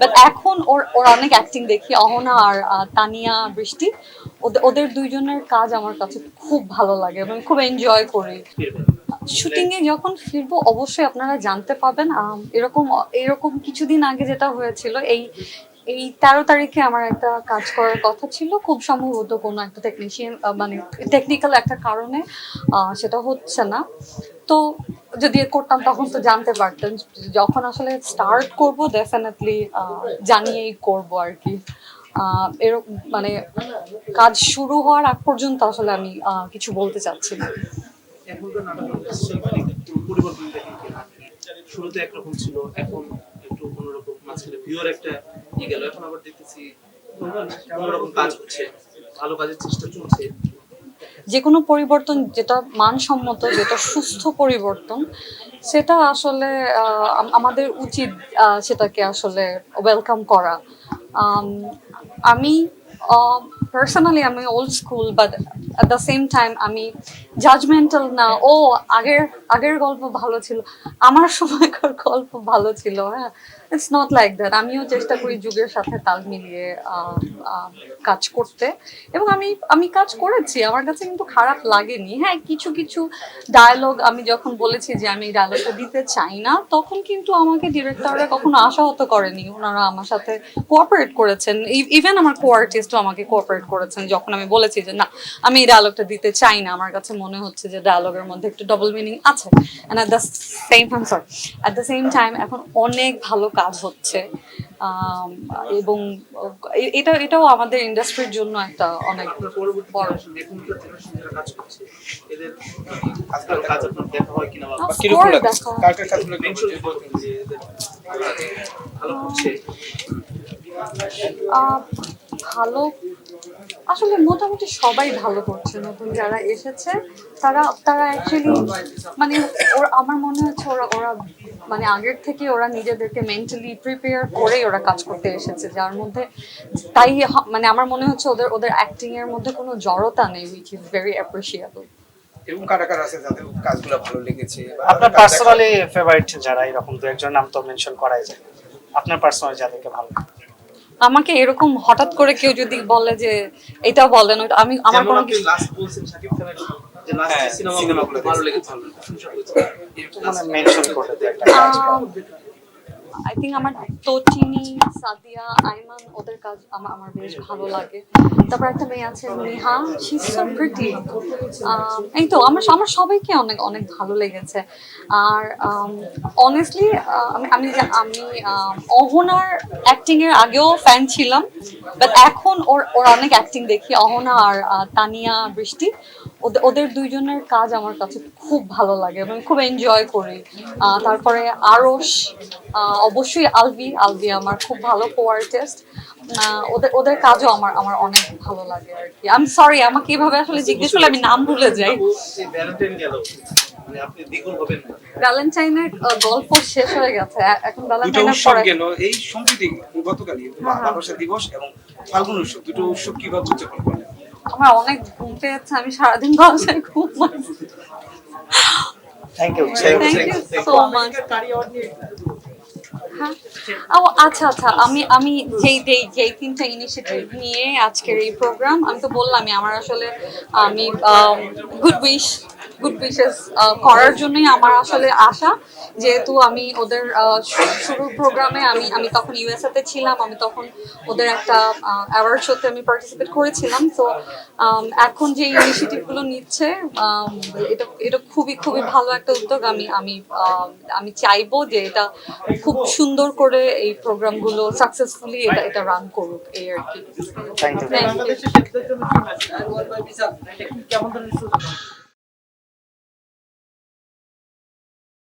But এখন ওর ওর অনেক acting দেখি, অহনা আর তানিয়া, বৃষ্টি। ওদের দুইজনের কাজ আমার কাছে খুব ভালো লাগে এবং খুব এনজয় করি। শুটিং যখন ফিরবো, অবশ্যই আপনারা জানতে পাবেন এরকম এরকম কিছুদিন আগে যেটা হয়েছিল, এই এই তেরো তারিখে আমার একটা কাজ করার কথা ছিল। খুব সম্ভবত কোনো একটা টেকনিশিয়ান মানে টেকনিক্যাল একটা কারণে সেটা হচ্ছে না। তো যদি করতাম, তখন তো জানতে পারতেন। যখন আসলে স্টার্ট করব ডেফিনেটলি জানিয়েই করব আর কি। এরকম মানে কাজ শুরু হওয়ার আগ পর্যন্ত আসলে আমি কিছু বলতে চাচ্ছি না। মানে শুরুতে একরকম ছিল, এখন একটু অন্যরকম, মাঝখানে একটা ইয়ে গেল, এখন আবার দেখতেছি, অন্যরকম কাজ হচ্ছে, ভালো কাজের চেষ্টা চলছে। যে কোনো পরিবর্তন যেটা মানসম্মত, যেটা সুস্থ পরিবর্তন, সেটা আসলে আমাদের উচিত সেটাকে আসলে ওয়েলকাম করা। আমি পার্সোনালি আমি old school but at the same time আমি জাজমেন্টাল না। ও, আগের আগের গল্প ভালো ছিল। আমার সময়কার গল্প ভালো ছিল হ্যাঁ। ইটস নট লাইক দ্যাট আমিও চেষ্টা করি যুগের সাথে তাল মিলিয়ে কাজ করতে। এবং আমি আমি কাজ করেছি। আমার কাছে কিন্তু খারাপ লাগেনি। হ্যাঁ কিছু কিছু ডায়লগ আমি যখন বলেছি যে আমি ডায়লগটা দিতে চাই না, তখন কিন্তু আমাকে ডিরেক্টররা কখনো আশাহত করেনি। ওনারা আমার সাথে কোঅপারেট করেছেন। ইভেন আমার কো আর্টিস্টও আমাকে কোঅপারেট করেছেন। যখন আমি বলেছি যে, না, আমি এই ডায়লগটা দিতে চাই না। আমার কাছে মনে হচ্ছে যে ডায়লগের মধ্যে একটু ডবল মিনিং আছে। And at the same time sorry at the same time এখন অনেক ভালো কাজ হচ্ছে। এবং এটা এটাও আমাদের ইন্ডাস্ট্রির জন্য একটা অনেক বড় ভালো আসলে মোটামুটি সবাই ভালো করছে। নতুন যারা এসেছে তারা তারা অ্যাকচুয়ালি মানে ওরা আমার মনে হচ্ছে ওরা ওরা মানে আগের থেকে ওরা নিজেদেরকে মেন্টালি প্রিপেয়ার করেই ওরা কাজ করতে এসেছে যার মধ্যে তাই মানে আমার মনে হচ্ছে ওদের ওদের অ্যাক্টিং এর মধ্যে কোনো জড়তা নেই উইচ ইজ ভেরি অ্যাপ্রিসিয়েবল এরকম কারা কারা আছে যাদের কাজগুলো ভালো লেগেছে আপনার পার্সোনালি ফেভারিট যারা এরকম দু একজন নাম তো মেনশন করাই যায়। আপনার পার্সোনালি যাদেরকে ভালো লাগে। আমাকে এরকম হঠাৎ করে কেউ যদি বলে যে এটা বলেন ওটা আমি আমার কোনো কিছু লাস্ট বলছেন শাকিব খানের যে লাস্ট সিনেমা সিনেমাগুলো ভালো লেগেছে আই থিঙ্ক আমার তটিনি সাদিয়া আইমান ওদের কাজ আমার আমার বেশ ভালো লাগে। তারপর একটা মেয়ে আছে নেহা শি এই তো, আমার আমার সবাইকে অনেক অনেক ভালো লেগেছে। আর অনেস্টলি আমি আমি আমি অহনার অ্যাক্টিং এর আগেও ফ্যান ছিলাম বাট এখন ওর ওর অনেক অ্যাক্টিং দেখি, অহনা আর তানিয়া, বৃষ্টি। ওদের দুইজনের কাজ আমার কাছে খুব ভালো লাগে আমি খুব এনজয় করি। তারপরে আহ, অবশ্যই আলভি আলভি আমার খুব ভালো কো আর্টিস্ট ওদের ওদের কাজও আমার আমার অনেক ভালো লাগে আর কি। আমি সরি আমাকে এভাবে আসলে জিজ্ঞেস করলে আমি নাম ভুলে যাই। ভ্যালেন্টাইনের গল্প শেষ হয়ে গেছে। এখন ভ্যালেন্টাইনের পরে এই সম্প্রতি গতকালই হ্যাঁ। ভালোবাসা দিবস এবং ফাল্গুন উৎসব। দুটো উৎসব কীভাবে উদযাপন করলেন আমার অনেক ঘুম পেয়েছে আমি সারাদিন বাসায় ঘুমাই thank you thank you so much হ্যাঁ। ও আচ্ছা আচ্ছা আমি আমি যেই যেই যেই তিনটা ইনিশিয়েটিভ নিয়ে আজকের এই প্রোগ্রাম আমি তো বললামই আমার আসলে আমি গুড উইশ গুড উইশেস করার জন্যই আমার আসলে আশা যেহেতু আমি ওদের শুরুর প্রোগ্রামে আমি আমি তখন ইউএসএ তে ছিলাম আমি তখন ওদের একটা অ্যাওয়ার্ড শোতে আমি পার্টিসিপেট করেছিলাম। তো এখন যে ইনিশিয়েটিভগুলো নিচ্ছে আম, এটা এটা খুবই খুবই ভালো একটা উদ্যোগ। আমি আমি আম, আমি চাইব যে এটা খুব সুন্দর করে এই প্রোগ্রামগুলো সাকসেসফুলি এটা এটা রান করুক এই আর কি। Thank you